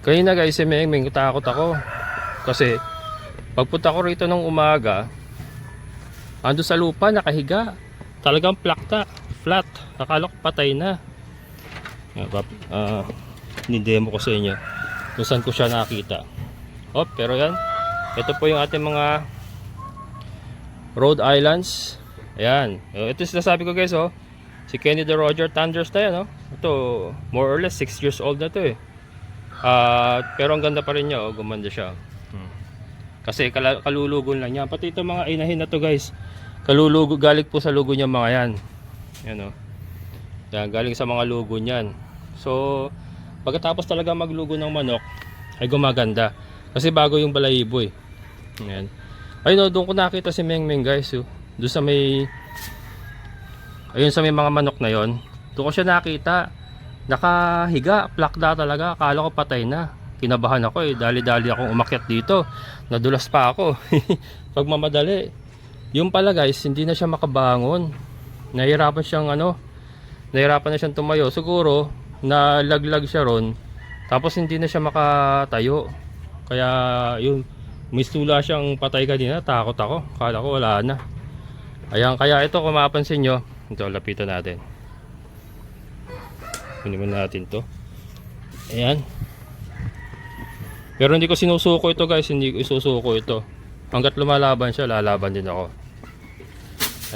Kanina guys, si Meng Meng, takot ako. Kasi, pagpunta ko rito ng umaga, ando sa lupa, nakahiga. Talagang plakta, flat. Akala ko patay na. Yan, pap- ah, nidemo ko sa inyo kung saan ko siya nakita. Oh, pero yan. Ito po yung ating mga Rhode Islands. Ayan. Oh, Ito sinasabi ko guys, oh. Si Kenny the Roger Thunders na yan, oh. Ito, more or less 6 years old na to eh. Ah, pero ang ganda pa rin niya, oh. Gumanda siya. Hmm. Kasi kala- kalulugon lang niya. Pati ito mga inahin na to guys. Kalulugo, galing po sa lugo niya mga yan. Yan, oh. Yan, galing sa mga lugo niyan. So, pagkatapos talaga maglugo ng manok, ay gumaganda. Kasi bago yung balahibo eh. Yan. Ayun oh, doon ko nakita si Meng Meng guys. Oh. Doon sa may Ayun sa may mga manok na yon. Doon ko siya nakita. Nakahiga, plakda talaga. Akala ko patay na. Kinabahan ako eh. Dali-dali akong umakyat dito. Nadulas pa ako. Pag mamadali. Yung pala guys, hindi na siya makabangon. Nahirapan siyang ano, nahirapan na siyang tumayo. Siguro, nalaglag siya ron. Tapos hindi na siya makatayo. Kaya yun, mistula siyang patay kanina. Takot ako. Kala ko wala na. Ayan, kaya ito kung mapapansin nyo, ito, lapitan natin. Kunin natin to. Ayan. Pero hindi ko sinusuko ito guys, hindi ko isusuko ito. Hanggat lumalaban siya, lalaban din ako.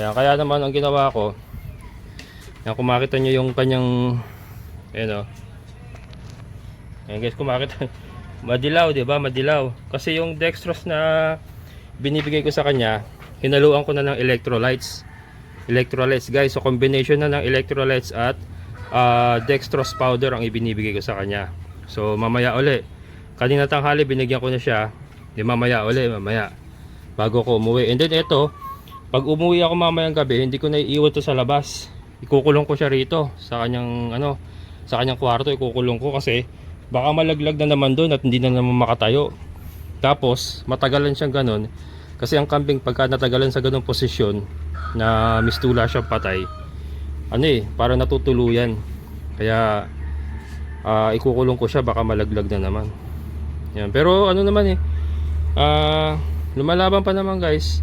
Ayan, kaya naman ang ginawa ko, yan, kung makita nyo yung kanyang, ayan o. Ayan guys, kung makita, madilaw, di ba? Madilaw. Kasi yung dextrose na binibigay ko sa kanya, hinaluan ko na ng electrolytes. Electrolytes guys, so combination na ng electrolytes at ah, dextrose powder ang ibinibigay ko sa kanya. So mamaya uli, kanina tanghali binigyan ko na siya, di mamaya uli, mamaya bago ko umuwi. And then ito, pag umuwi ako mamayang gabi, hindi ko na iiwan to sa labas. Ikukulong ko siya rito sa kanyang ano, sa kanyang kwarto ikukulong ko kasi baka malaglag na naman doon at hindi na naman makatayo. Tapos, matagalan siyang ganun. Kasi ang kambing pagka natagalan sa ganung posisyon na mistula siya patay, ano eh, parang natutuluyan. Kaya ah, ikukulong ko siya baka malaglag na naman. Yan. Pero ano naman eh, ah, lumalaban pa naman guys.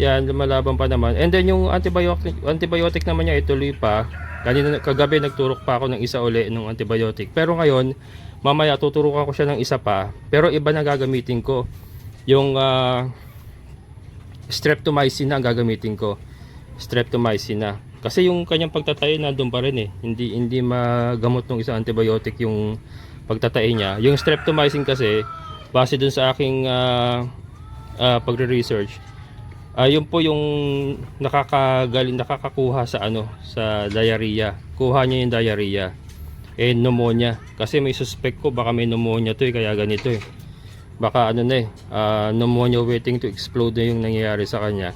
Yan, lumalaban pa naman. And then yung antibiotic, antibiotic naman niya ituloy pa. Kanina kagabi nagturok pa ako ng isa uli ng antibiotic. Pero ngayon, mamaya tuturukan ko siya ng isa pa. Pero iba na gagamitin ko. Yung ah, streptomycin na ang gagamitin ko. Streptomycin na. Kasi yung kanyang pagtatae nandun pa rin eh. Hindi hindi magamot ng isang antibiotic yung pagtatae niya. Yung streptomycin kasi base dun sa aking ah, ah, pagre-research Ah, yun po yung nakakagaling nakakakuha sa ano sa diarrhea. Kuha niya yung diarrhea. Eh pneumonia kasi may suspect ko baka may pneumonia to eh kaya ganito eh. Baka ano na eh ah, pneumonia waiting to explode na yung nangyayari sa kanya.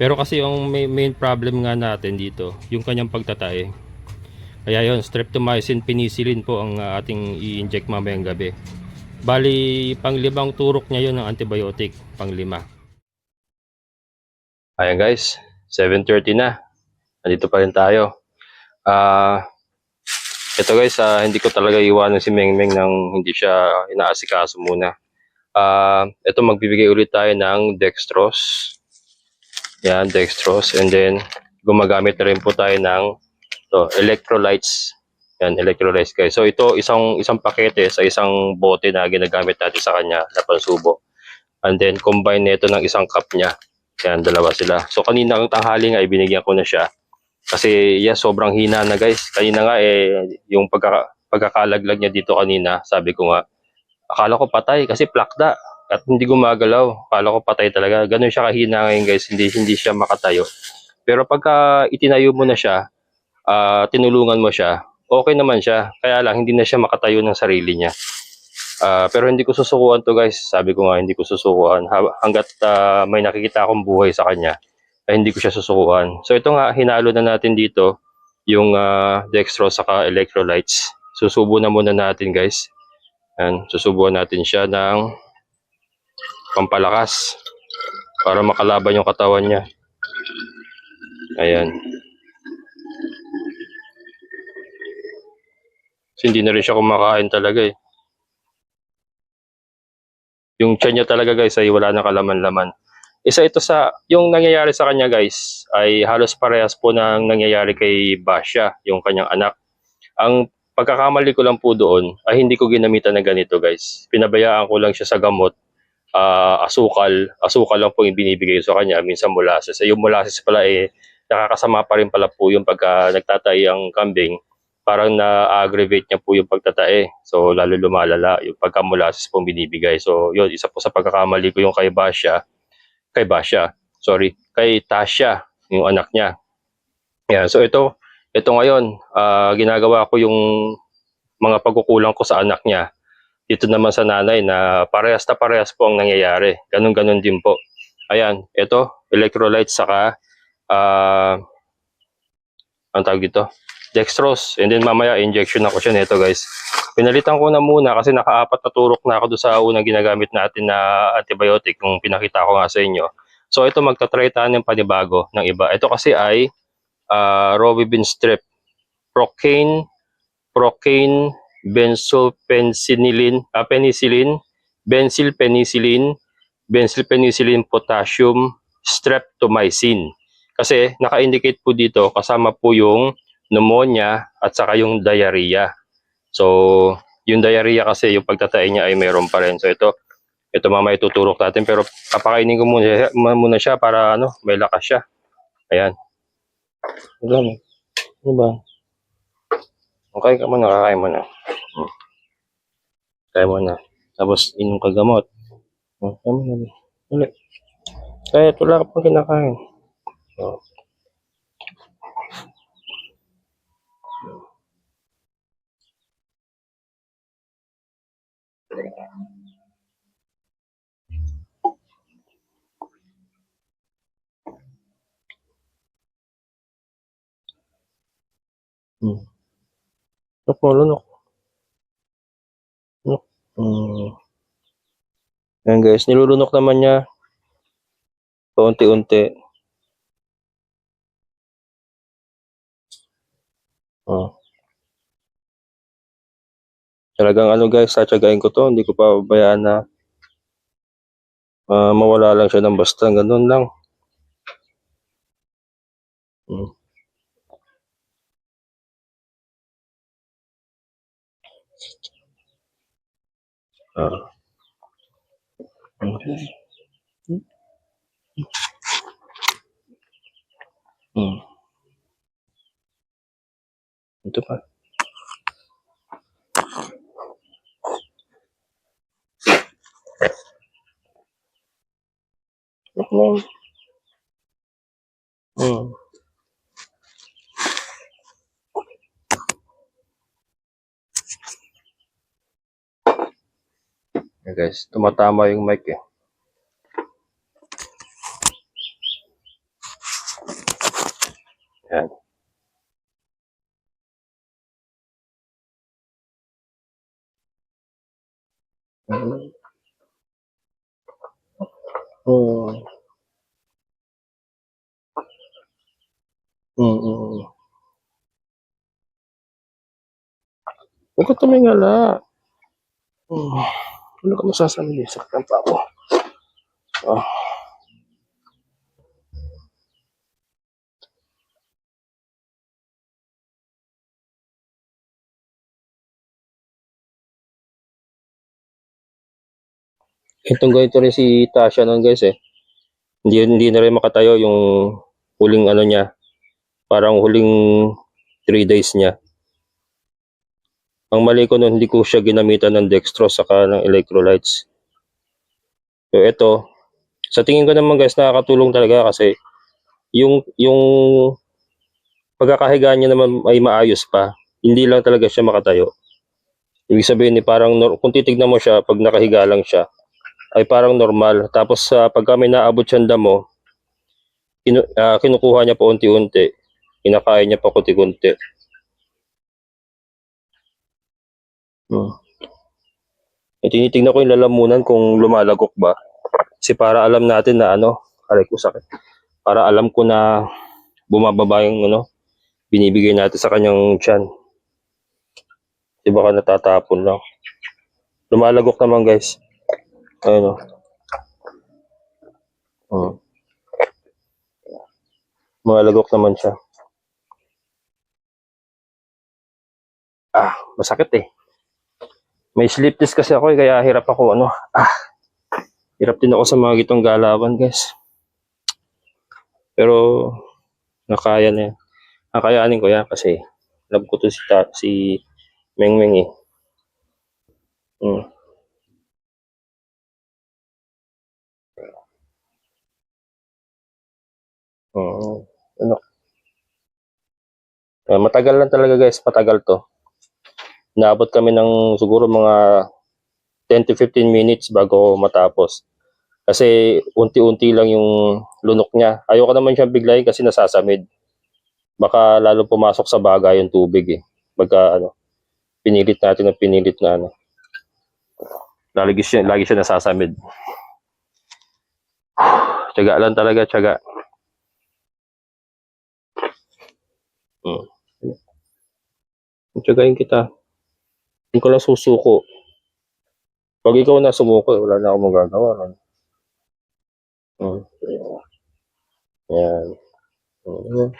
Pero kasi yung may, main problem nga natin dito, yung kanyang pagtatae. Kaya yon streptomycin, penicillin po ang ah, ating i-inject mamayang gabi. Bali, panglimang turok niya yon ng antibiotic, panglima. Ayan guys, 7.30 na. Nandito pa rin tayo. Ah, ito guys, ah, hindi ko talaga iwanan si Meng Meng nang hindi siya inaasikaso muna. Ah, ito magbibigay ulit tayo ng dextrose. Yan, dextrose. And then, gumagamit na rin po tayo ng to, electrolytes. Yan, electrolytes guys. So ito, isang isang pakete sa isang bote na ginagamit natin sa kanya na pansubo. And then, combine nito ng isang cup niya. Yan, dalawa sila. So, kanina ang tanghali nga, ibinigyan ko na siya. Kasi, yeah, sobrang hina na guys. Kanina nga, eh, yung pagkaka, pagkakalaglag niya dito kanina, sabi ko nga, akala ko patay kasi plakda at hindi gumagalaw. Akala ko patay talaga. Ganun siya kahina ngayon guys, hindi, hindi siya makatayo. Pero pagka itinayo mo na siya, ah, tinulungan mo siya, okay naman siya. Kaya lang, hindi na siya makatayo ng sarili niya. Ah, pero hindi ko susukuan to guys. Sabi ko nga hindi ko susukuan Ha- hangga't ah, may nakikita akong buhay sa kanya. Ay hindi ko siya susukuan. So ito nga hinalo na natin dito yung ah, dextrose saka electrolytes. Susubo na muna natin guys. Yan, susubuan natin siya ng pampalakas para makalaban yung katawan niya. Ayan. Kasi hindi na rin siya kumakain talaga eh. Yung tiyan niya talaga guys ay wala nang kalaman-laman. Isa ito sa, yung nangyayari sa kanya guys, ay halos parehas po ng nangyayari kay Basha, yung kanyang anak. Ang pagkakamali ko lang po doon ay hindi ko ginamitan ng ganito guys. Pinabayaan ko lang siya sa gamot, ah, asukal, asukal lang po yung binibigay sa kanya, minsan molasses. Eh, yung molasses pala eh, nakakasama pa rin pala po yung pagka nagtatay ang kambing, parang na-aggravate niya po yung pagtatae. So, lalo lumalala yung pagka molasses po binibigay. So, yun, isa po sa pagkakamali ko yung kay Basha, kay Basha, sorry, kay Tasha, yung anak niya. Yan, so ito, ito ngayon, ah, ginagawa ko yung mga pagkukulang ko sa anak niya. Dito naman sa nanay na parehas na parehas po ang nangyayari. Ganun-ganun din po. Ayan, ito, electrolytes saka, ah, ang tawag dito, dextrose. And then mamaya injection ako siya nito guys. Pinalitan ko na muna kasi nakaapat na turok na ako doon sa unang ginagamit natin na antibiotic kung pinakita ko nga sa inyo. So ito magta-try tayo ng panibago ng iba. Ito kasi ay uh, Rovibin strip, procaine, procaine, benzylpenicillin, ah, penicillin, benzylpenicillin, benzylpenicillin potassium, streptomycin. Kasi naka-indicate po dito kasama po yung pneumonia at saka yung diarrhea. So, yung diarrhea kasi yung pagtatay niya ay mayroon pa rin. So ito, ito mamaya tuturok natin pero papakainin ko muna, muna siya para ano, may lakas siya. Ayan. Ano Ano ba? Okay ka muna, kakain mo na. Hmm. Kaya mo na. Tapos inom ka gamot. Hmm, Kaya mo na. Kaya wala ka pang kinakain. Oh. Mo, lunok. Lunok. Hmm. Ayan guys, nilulunok naman niya. Paunti-unti. Oh. Talagang ano guys, satsagain ko to. Hindi ko pa bayaan na ah, mawala lang siya ng basta. Ganun lang. Hmm. Ah. Okay. Hmm. Ito pa. Okay. Hmm. Okay guys, tumatama yung mic eh. Yan. Hmm. Mm, mm. Huwag ka tumingala. Hmm. Ano ka masasabi? Saktan pa ako. Ah. Itong ganito rin si Tasha nun guys eh. Hindi, hindi na rin makatayo yung huling ano niya. Parang huling 3 days niya. Ang mali ko nun, hindi ko siya ginamitan ng dextrose saka ng electrolytes. So ito, sa tingin ko naman guys, nakakatulong talaga kasi yung yung pagkakahiga niya naman ay maayos pa. Hindi lang talaga siya makatayo. Ibig sabihin ni parang kung titignan mo siya pag nakahiga lang siya ay parang normal. Tapos sa pagka may naabot siyang damo, kinu, ah, kinukuha niya pa unti-unti. Kinakain niya pa kunti-kunti. Hmm. Eh, tinitingnan ko yung lalamunan kung lumalagok ba. Kasi para alam natin na ano, aray ko sakit. Para alam ko na bumababa yung ano, binibigay natin sa kanyang tiyan. Di baka natatapon lang. Lumalagok naman guys. Ayun o. Hmm. Mga lagok naman siya. Ah, masakit eh. May sleepless kasi ako eh, kaya hirap ako ano. Ah, hirap din ako sa mga gitong galawan guys. Pero, nakaya na yan. Nakayanin ko yan kasi love ko to si, ta- si Meng Meng eh. Hmm. Oo. Ano? Ah, matagal lang talaga guys, matagal to. Naabot kami ng siguro mga 10 to 15 minutes bago matapos. Kasi unti-unti lang yung lunok niya. Ayoko naman siyang biglayin kasi nasasamid. Baka lalo pumasok sa baga yung tubig eh. Baga ano, pinilit natin ng pinilit na ano. Lagi siya, lagi siya nasasamid. Tiyaga lang talaga, tiyaga. Hmm. Tiyagain kita. Hindi ko lang susuko. Pag ikaw na sumuko, wala na akong magagawa. No? Hmm. Yan. Hmm.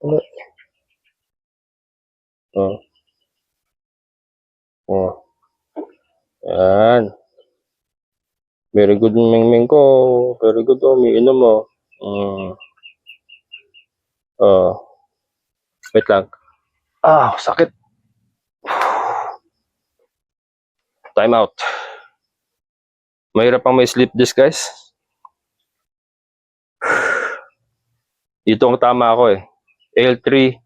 Ano? Oh. Oh. Yan. Very good mingming ko. Very good oh. May inom mo. Hmm. Oh. Wait lang. Ah, sakit. Time out. Mahirap pang may sleep disc, guys. Dito ang tama ako eh. L3.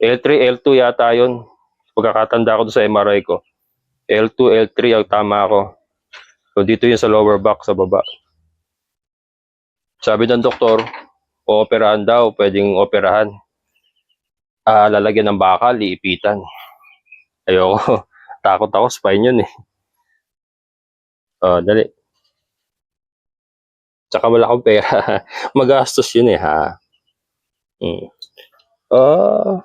L3, L2 yata yun. Pagkakatanda ko sa MRI ko. L2, L3 ang tama ako. So dito yun sa lower back, sa baba. Sabi ng doktor, ooperahan daw, pwedeng operahan. Ah, lalagyan ng bakal, iipitan. Ayoko. Takot ako, spine yun eh. Oh, dali. Tsaka wala akong pera. Magastos yun eh, ha? Hmm. Ah.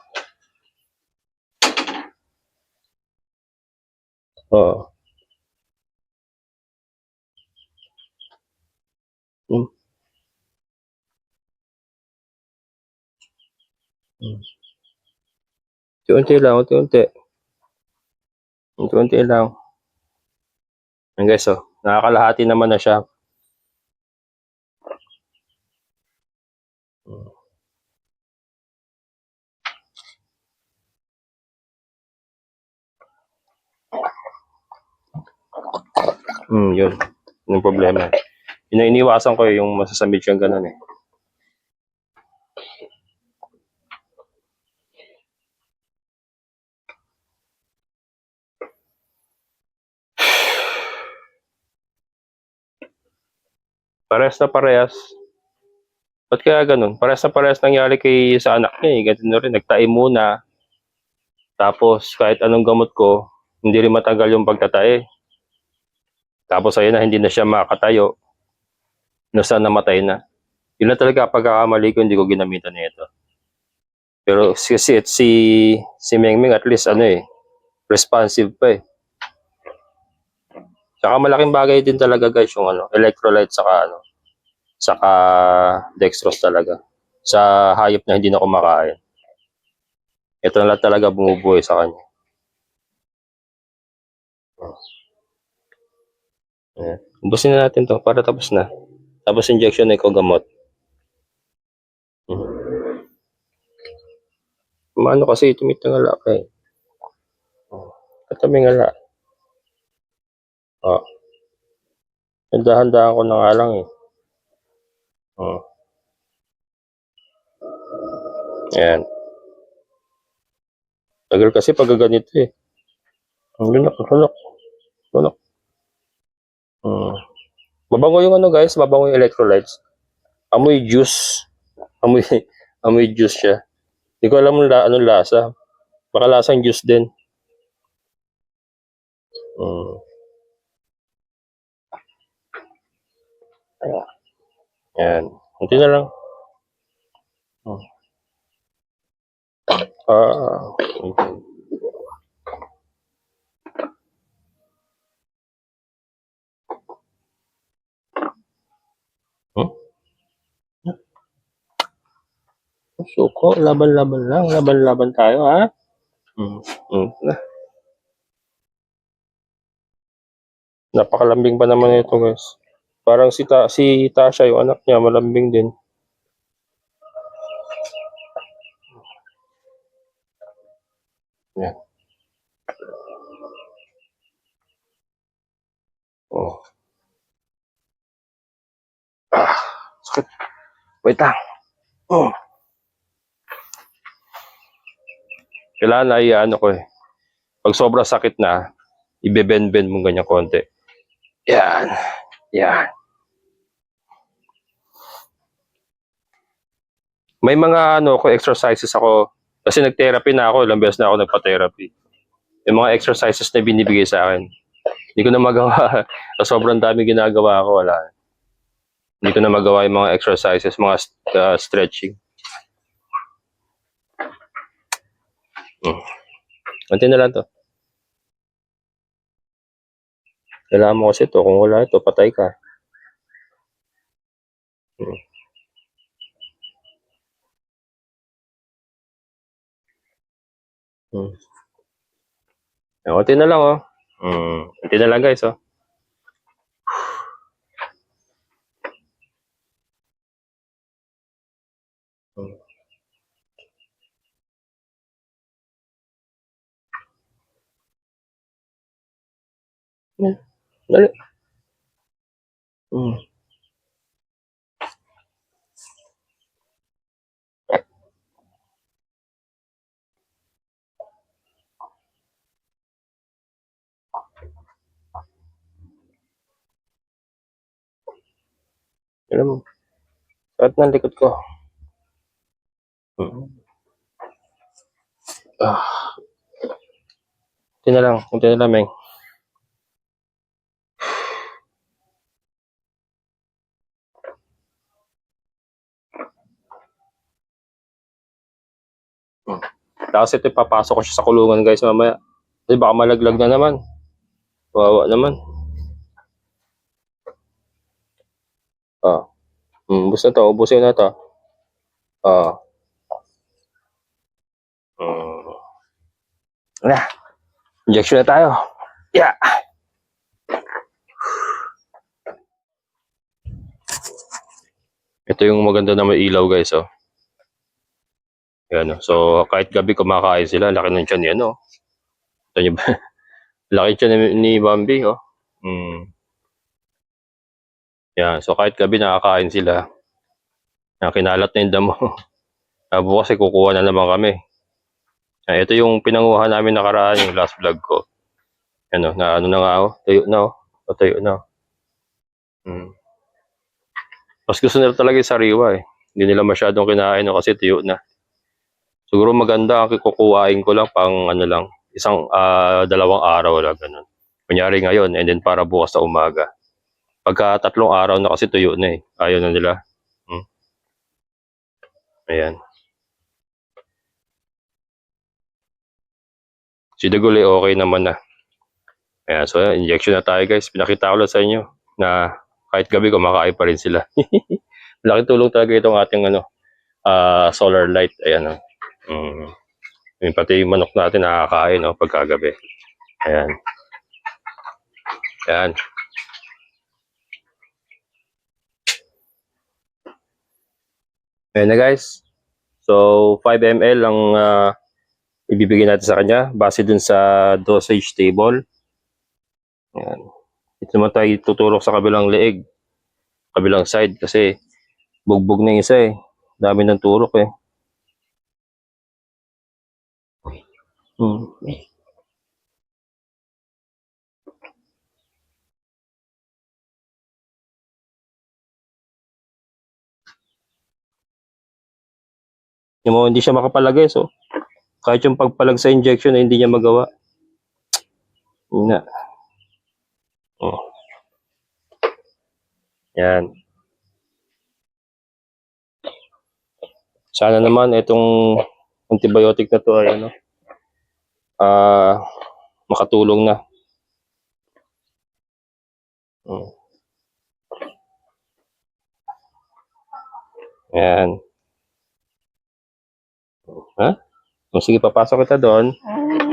Oo. Hmm. Hmm. Unti-unti lang, unti-unti. Unti-unti lang. Yan guys, oh. Nakakalahati naman na siya. Hmm, yun. Yun Yung problema. Yun ko eh, yung masasamid siyang ganun eh. Parehas na parehas. Ba't kaya ganun? Parehas na parehas nangyari kay sa anak niya eh. Ganun na rin. Nagtae muna. Tapos kahit anong gamot ko, hindi rin matagal yung pagtatae. Tapos ayun na, hindi na siya makatayo. Nasa namatay na. Yun na talaga pagkakamali ko, hindi ko ginamitan na ito. Pero si, si, si, si Mengmeng at least ano eh, responsive pa eh. Saka malaking bagay din talaga guys yung ano, electrolyte saka ano, saka dextrose talaga. Sa hayop na hindi na kumakain. Ito na lang talaga bumubuhay sa kanya. Ayan. Ubusin na natin to para tapos na. Tapos injection na ikaw gamot. Hmm. Maano kasi tumit ng ala ka eh. Oh. Katabi ng ala. Oh. Handa-handaan ko na nga lang eh. Oh. Ayan. Tagal kasi pag ganito eh. Ang lunak, lunak, lunak. Hmm. Mabango yung ano guys, mabango yung electrolytes. Amoy juice. Amoy, amoy juice siya. Hindi ko alam la, anong lasa. Baka lasang juice din. Hmm. Ayan. Kunti oh. na lang. Oh. Ah. Hmm. Ah, okay. Hmm? Suko, laban-laban lang. Laban-laban tayo, ha? Hmm. Hmm. Napakalambing pa naman ito, guys. Parang si, Ta si Tasha, yung anak niya, malambing din. Yan. Oh. Ah, sakit. Wait lang. Oh. Kailangan ay ano ko eh. Pag sobra sakit na, ibeben-bend mo ganyan konti. Yan. Yan. May mga ano ko exercises ako kasi nag-therapy na ako, ilang beses na ako nagpa-therapy. Yung mga exercises na binibigay sa akin. Hindi ko na magawa. Sobrang dami ginagawa ko, wala. Hindi ko na magawa yung mga exercises, mga uh, stretching. Hmm. Kunti na lang to. Kailangan mo kasi to. Kung wala ito, patay ka. Hmm. Hmm. Yan, Kunti na lang, oh. Hmm. Kunti na lang, guys, oh. Hmm. Dali. Hmm. Alam mo, sakit ng likod ko. Hmm. Ah. Kunti na lang, kunti na lang, Meng. Hmm. Tapos ito papasok ko siya sa kulungan guys mamaya. Kasi baka malaglag na naman. Wawa naman. Ah. Hmm, ubus na to, ubusin na to. Ah. Hmm. Na. Injection na tayo. Yeah. Ito yung maganda na may ilaw guys oh. Yan oh. So kahit gabi kumakain sila, laki ng tiyan yan oh. Ito nyo ba? laki tiyan ni, ni Bambi oh. Hmm. Yan, so kahit gabi nakakain sila. Yan, kinalat na yung damo. Ah, bukas ay kukuha na naman kami. Yan, ito yung pinanguha namin nakaraan, yung last vlog ko. Ano, na ano na nga oh, tuyo na oh. O, tuyo na. oh. Hmm. Mas gusto nila talaga yung sariwa eh. Hindi nila masyadong kinain no, kasi tuyo na. Siguro maganda ang kukuhain ko lang pang ano lang, isang ah, dalawang araw lang ganun. Kunyari ngayon and then para bukas sa umaga. Pagka tatlong araw na kasi tuyo na eh. Ayaw na nila. Hmm. Ayan. Si Dagul eh, okay naman na. Ayan, so injection na tayo guys. Pinakita ko lang sa inyo na kahit gabi kumakain pa rin sila. Malaking tulong talaga itong ating ano, ah, solar light. Ayan o. Mm. Yung pati yung manok natin nakakain no, pagkagabi. Ayan. Ayan. Ayan na guys. So, 5 ml ang ah, ibibigay natin sa kanya base dun sa dosage table. Ayan. Ito naman tayo tuturok sa kabilang leeg. Kabilang side kasi bugbog na isa eh. Dami ng turok eh. Hmm. Yung mo, hindi siya makapalagay so kahit yung pagpalag sa injection ay hindi niya magawa. Yun na. Oh. Yan. Sana naman itong antibiotic na to ay ano ah makatulong na. Mm. Yan. Ha? O, sige, papasok kita doon.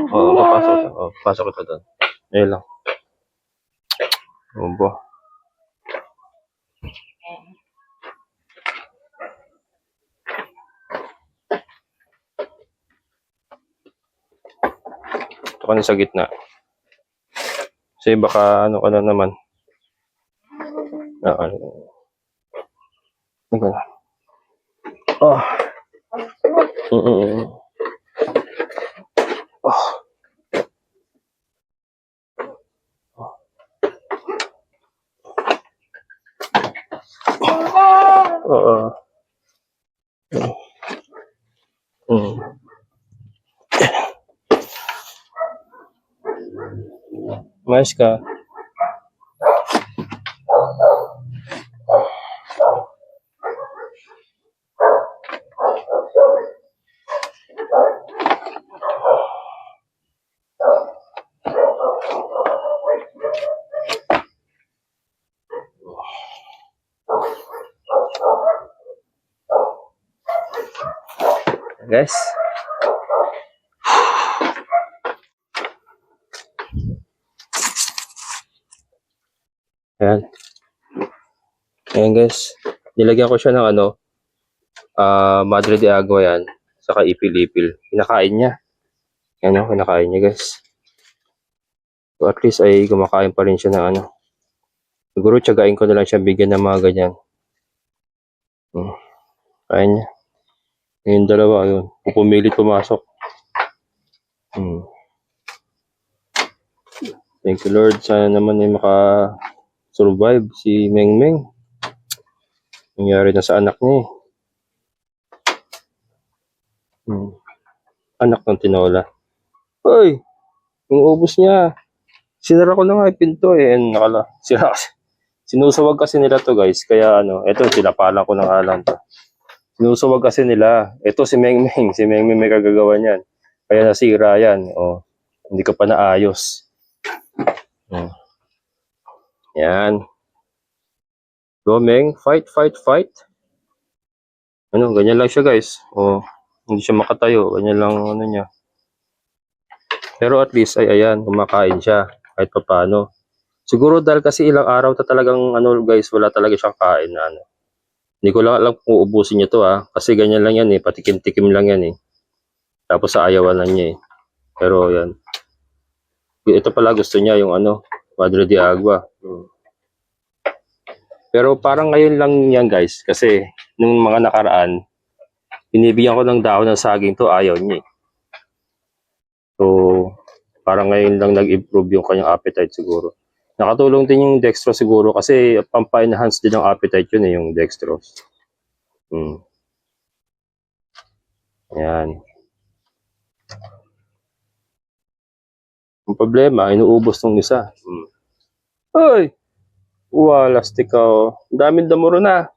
Oo, papasok kita. Oo, papasok kita doon. Ayun lang. Obo. Ito ka na sa gitna. Kasi baka ano ka na naman. Ah, ano. Ano ka na? Oh. Mm -mm. Oh. Oo. Mm. Mais ka. Guys. Ayan. Ayan guys. Nilagyan ko siya ng ano, ah Madre de Agua yan. Saka ipil-ipil. Kinakain niya. Yan o, kinakain niya guys. So at least ay kumakain pa rin siya ng ano. Siguro tiyagain ko na lang siya bigyan ng mga ganyan. Hmm. Kain niya. Yung dalawa, yun. Pupumilit pumasok. Hmm. Thank you Lord. Sana naman ay maka-survive si Meng Meng. Nangyari na sa anak niya eh. Hmm. Anak ng tinola. Hoy! Yung ubos niya. Sinara ko na nga yung pinto eh. And nakala, sira kasi. Sinusawag kasi nila to guys. Kaya ano, eto sinapalan ko ng alam to. Sinusawag kasi nila. Ito si Meng Meng. Si Meng Meng may kagagawa niyan. Kaya nasira yan. O, hindi ka pa naayos. Hmm. Yan. Go Meng. Fight, fight, fight. Ano, ganyan lang siya guys. O, hindi siya makatayo. Ganyan lang ano niya. Pero at least ay ayan, kumakain siya. Kahit pa paano. Siguro dahil kasi ilang araw na talagang ano guys, wala talaga siyang kain na ano. Hindi ko lang alam kung uubusin niya to ha. Kasi ganyan lang yan eh. Patikim-tikim lang yan eh. Tapos sa ayawan lang niya eh. Pero yan. Ito pala gusto niya yung ano, Madre de Agua. Hmm. Pero parang ngayon lang yan guys. Kasi nung mga nakaraan, binibigyan ko ng dahon ng saging to, ayaw niya eh. So, parang ngayon lang nag-improve yung kanyang appetite siguro. Nakatulong din yung dextrose siguro kasi pampa-enhance din ng appetite yun eh, yung dextrose. Hmm. Yan. Ang problema, inuubos tong isa. Hmm. Hoy! Walastik ka. Ang daming damuro na.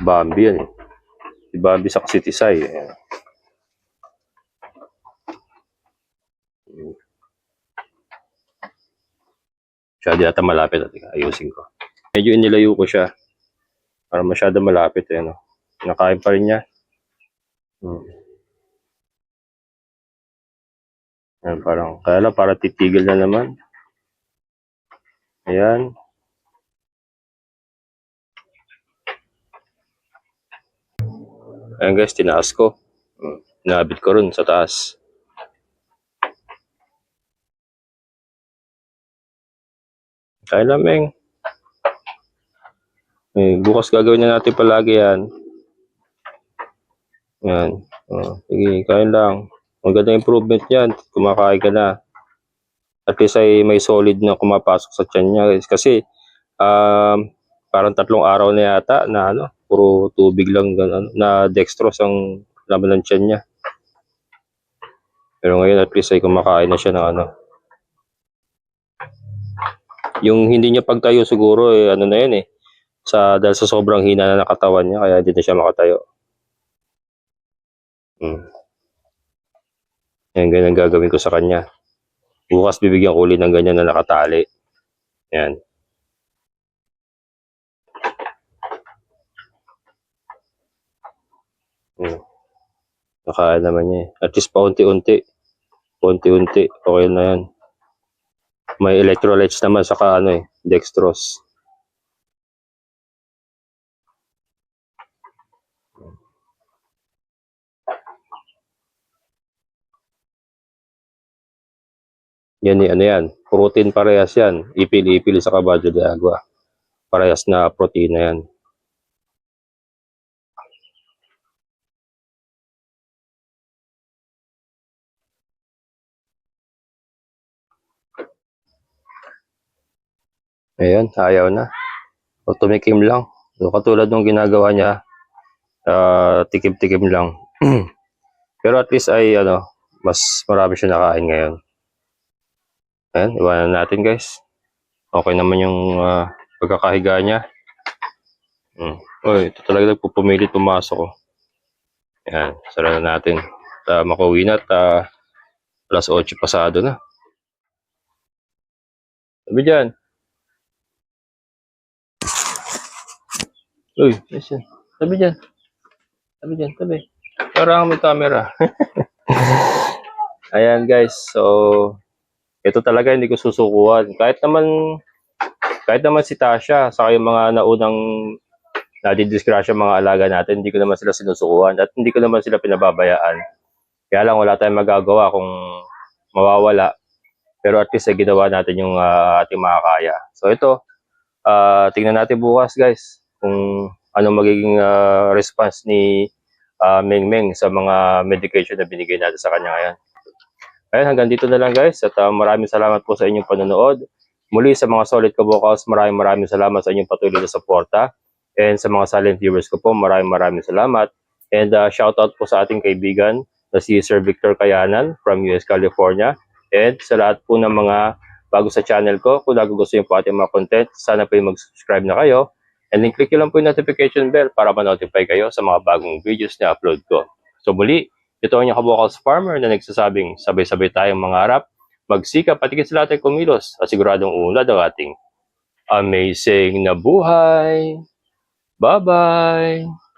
Bambi yan eh. Si Bambi sa City Sai. Ayan. Masyado yata malapit. At ayusin ko. Medyo inilayo ko siya. Para masyado malapit eh. No? Nakain pa rin niya. Hmm. Ayan, parang, kaya lang, para titigil na naman. Ayan. Ayan guys, tinaas ko. Hmm. Nabit ko rin sa taas. Kaya lamang. Eh, bukas gagawin na natin palagi yan. Yan. Oh, sige, kain lang. Maganda improvement yan. Kumakain ka na. At least ay may solid na kumapasok sa tiyan niya. Kasi, um, parang tatlong araw na yata na ano, puro tubig lang na dextrose ang laman ng tiyan niya. Pero ngayon at least ay kumakain na siya ng ano. Yung hindi niya pagtayo siguro eh, ano na yun eh. Sa, dahil sa sobrang hina na nakatawan niya, kaya hindi na siya makatayo. Hmm. Yan, ganyan gagawin ko sa kanya. Bukas bibigyan ko ulit ng ganyan na nakatali. Yan. Hmm. Nakain naman niya eh. At least paunti-unti. Paunti-unti. Okay na yan. May electrolytes naman saka ano eh, dextrose. Yan eh, ano yan. Protein parehas yan. Ipil-ipil sa caballo de agua. Parehas na protein na yan. Ayan, ayaw na. O tumikim lang. So, katulad nung ginagawa niya, ah, tikim-tikim lang. Pero at least ay ano, mas marami siya nakain ngayon. Ayan, iwanan natin guys. Okay naman yung ah, pagkakahiga niya. Hmm. Uy, ito talaga nagpupumilit pumasok ko. Ayan, sara na natin. Uh, makauwi na at ah, alas 8 pasado na. Sabi dyan. Uy, yes yan. Sabi dyan. Sabi dyan, tabi. Parang may camera. Ayan guys, so ito talaga hindi ko susukuhan. Kahit naman kahit naman si Tasha sa yung mga naunang nadidisgrasya mga alaga natin, hindi ko naman sila sinusukuhan at hindi ko naman sila pinababayaan. Kaya lang wala tayong magagawa kung mawawala. Pero at least eh, ginawa natin yung ah, ating makakaya. So ito, ah, tingnan natin bukas guys kung anong magiging ah, response ni ah, Meng Meng sa mga medication na binigay natin sa kanya ngayon. Ayun, hanggang dito na lang guys at ah, maraming salamat po sa inyong panonood. Muli sa mga solid kabokals, maraming maraming salamat sa inyong patuloy na suporta. And sa mga silent viewers ko po, maraming maraming salamat. And uh, shout out po sa ating kaibigan na si Sir Victor Kayanan from US California. And sa lahat po ng mga bago sa channel ko, kung nagugustuhan po ating mga content, sana po yung mag-subscribe na kayo. And then click nyo lang po yung notification bell para ma-notify kayo sa mga bagong videos na upload ko. So muli, ito ang inyong kabokals farmer na nagsasabing sabay-sabay tayong mangarap, magsikap at sa lahat ay kumilos at siguradong unlad ang ating amazing na buhay. Bye-bye!